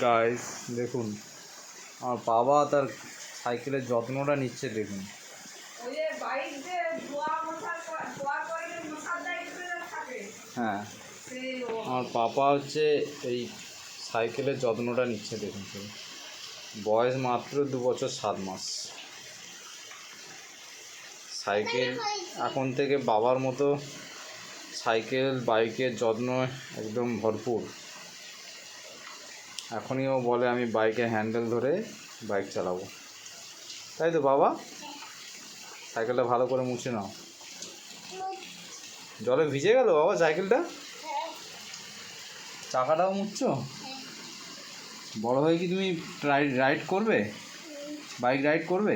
Guys দেখুন। আমার বাবা তার সাইকেলের যত্নটা নিচ্ছে দেখুন। হ্যাঁ। আমার পাপা হচ্ছে এই সাইকেলের যত্নটা নিচ্ছে দেখুন। বয়স মাত্র দু বছর সাত মাস। সাইকেল এখন থেকে বাবার মতো সাইকেল বাইকের যত্ন একদম ভরপুর। এখনই ও বলে আমি বাইকে হ্যান্ডেল ধরে বাইক চালাবো। তাই তো বাবা? সাইকেলটা ভালো করে মুছে নাও। জলে ভিজে গেল বাবা সাইকেলটা? চাকাটাও মুছছো? বড় হয়ে কি তুমি রাইড রাইড করবে? বাইক রাইড করবে?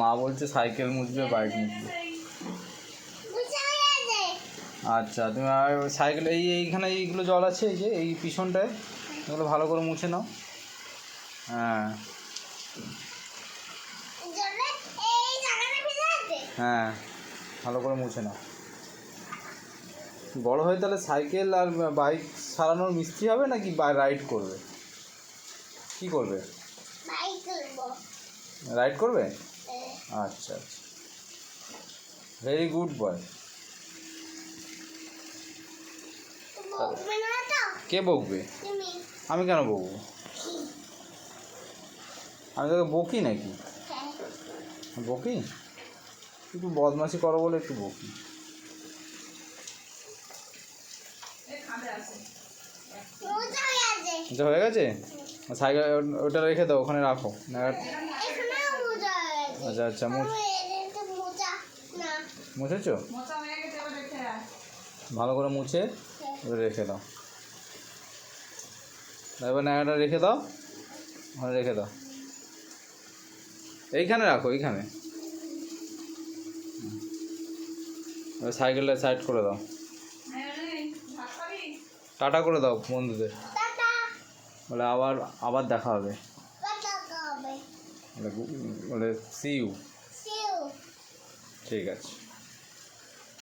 মা বলছে সাইকেল মুছবে বাইক মুছবে। আচ্ছা তুমি আর সাইকেল এই এইখানে এইগুলো জল আছে এই যে এই পিছনটায়। এগুলো ভালো করে মুছে নাও। হ্যাঁ। হ্যাঁ ভালো করে মুছে নাও। বড় হয়ে তাহলে সাইকেল আর বাইক সারানোর মিস্ত্রি হবে নাকি রাইড করবে? কি করবে? রাইড করবে? আচ্ছা আচ্ছা। ভেরি গুড বয় কে বকবে? আমি কেন বকবো? আমি তোকে বকি নাকি? বকি? একটু বদমাশি করো বলে একটু বকি। আচ্ছা হয়ে গেছে। সাইকেল ওটা রেখে দাও ওখানে রাখো। আচ্ছা আচ্ছা মুছ মুছেছো? হয়ে। ভালো করে মুছে। রেখে দাও। এবার নাগাটা রেখে দাও। ওখানে রেখে দাও। এইখানে রাখো এইখানে। সাইকেলটা সাইড করে দাও? টাটা করে দাও বন্ধুদের। বলে আবার আবার দেখা হবে। বলে সি ইউ ঠিক আছে।